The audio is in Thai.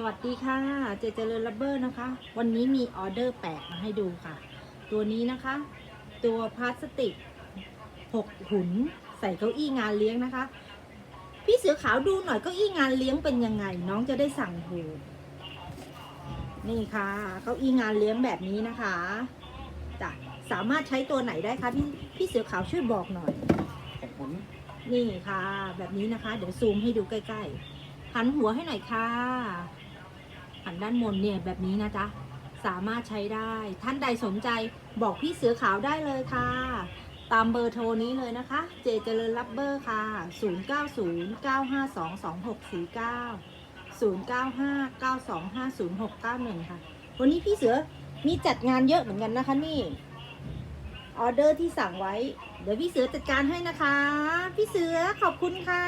สวัสดีค่ะ เจเจริญลับเบอร์นะคะ วันนี้มีออเดอร์แปลกมาให้ดูค่ะ ตัวนี้นะคะ ตัวพลาสติกหกหุนใส่เก้าอี้งานเลี้ยงนะคะ พี่เสือขาวดูหน่อยเก้าอี้งานเลี้ยงเป็นยังไง น้องจะได้สั่งถูกนี่ค่ะเก้าอี้งานเลี้ยงแบบนี้นะคะจ้ะสามารถใช้ตัวไหนได้คะพี่พี่เสือขาวช่วยบอกหน่อยหกหมุนนี่ค่ะ แบบนี้นะคะ เดี๋ยวซูมให้ดูใกล้ๆหันหัวให้หน่อยค่ะันด้านบนเนี่ยแบบนี้นะจ๊ะสามารถใช้ได้ ท่านใดสนใจบอกพี่เสือขาวได้เลยค่ะ ตามเบอร์โทรนี้เลยนะคะ เจเจริญรับเบอร์ค่ะ 0909522649 0959250691 ค่ะ วันนี้พี่เสือมีจัดงานเยอะเหมือนกันนะคะนี่ออเดอร์ที่สั่งไว้ เดี๋ยวพี่เสือจัดการให้นะคะ พี่เสือขอบคุณค่ะ